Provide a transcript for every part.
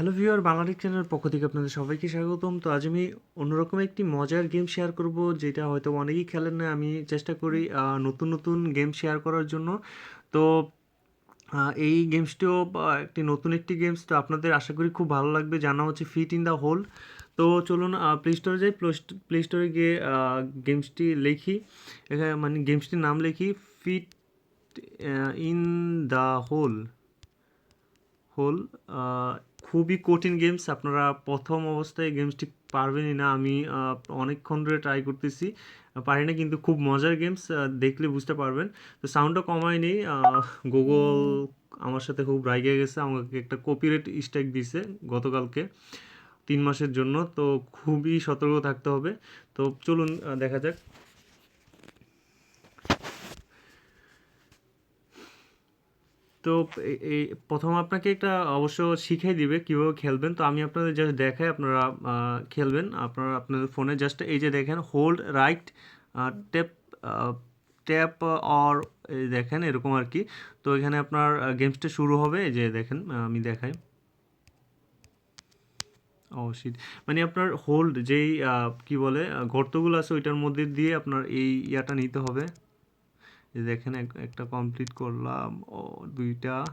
Hello viewer Bangladesh চ্যানেলের পক্ষ থেকে আপনাদের সবাইকে স্বাগতম। তো আজ আমি অন্যরকম একটি মজার গেম শেয়ার করব, যেটা হয়তো অনেকেই খেলেন না। আমি চেষ্টা করি নতুন নতুন গেম শেয়ার করার জন্য। তো এই গেমসটিও একটি নতুন একটি গেমস তো আপনাদের আশা করি খুব ভালো লাগবে। জানা হচ্ছে ফিট ইন দ্য হোল তো চলুন প্লে স্টোরে যাই। প্লে স্টোরে গিয়ে গেমসটি লিখি। এখানে মানে গেমসটির নাম লিখি। Fit in the hole hole খুবই কঠিন গেমস আপনারা প্রথম অবস্থায় গেমসটি পারবেনই না, আমি অনেকক্ষণ ধরে ট্রাই করতেছি। পারি না, কিন্তু খুব মজার গেমস দেখলে বুঝতে পারবেন। তো সাউন্ডটা কমাই নেই গুগল আমার সাথে খুব রাইগে গেছে, আমাকে একটা কপিরাইট স্ট্রাইক দিছে গতকালকে, তিন মাসের জন্য। তো খুবই সতর্ক থাকতে হবে। তো চলুন দেখা যাক। তো এই প্রথম আপনাকে একটা অবশ্য শিখিয়ে দিবে কীভাবে খেলবেন। তো আমি আপনাদের জাস্ট দেখাই, আপনারা খেলবেন। আপনারা আপনাদের ফোনে জাস্ট এই যে দেখেন hold right tap tap or দেখেন এরকম আর কি। তো এখানে আপনার গেমসটা শুরু হবে। এই যে দেখেন আমি দেখাই। অবশ্যই মানে আপনার হোল্ড যেই কি বলে গর্তগুলো আছে ওইটার মধ্যে দিয়ে আপনার এই ইয়াটা নিতে হবে। এই দেখেন এক- একটা কমপ্লিট করলাম। ও, দুইটা।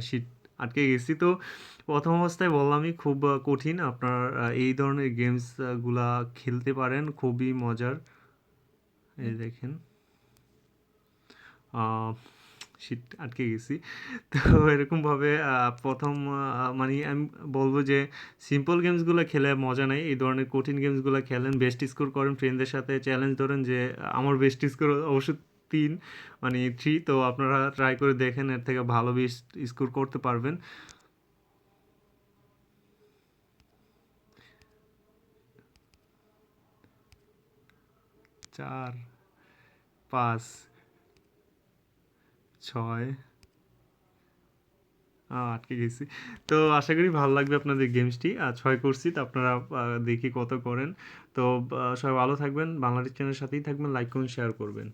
শীত, আটকে গেছি। তো প্রথম অবস্থায় বললামই খুব কঠিন। আপনার এই ধরনের গেমসগুলা খেলতে পারেন। খুবই মজার। এই দেখেন। শিট আটকে গেছি। তো এরকমভাবে প্রথম মানে আমি বলব যে সিম্পল গেমসগুলো খেলে মজা নেই। এই ধরনের কঠিন গেমসগুলো খেলেন বেস্ট স্কোর করেন ফ্রেন্ডদের সাথে চ্যালেঞ্জ ধরেন যে আমার বেস্ট স্কোর অবশ্য তিন মানে থ্রি তো আপনারা ট্রাই করে দেখেন, এর থেকে ভালো বেস্ট স্কোর করতে পারবেন। চার, পাঁচ ছয়। আটকে গেছি। তো আশা করি ভালো লাগবে আপনাদের গেমসটি আর ছয় করছি তো আপনারা দেখি কত করেন। তো সবাই ভালো থাকবেন। বাংলাদেশ চ্যানেলের সাথেই থাকবেন। লাইক করুন শেয়ার করবেন।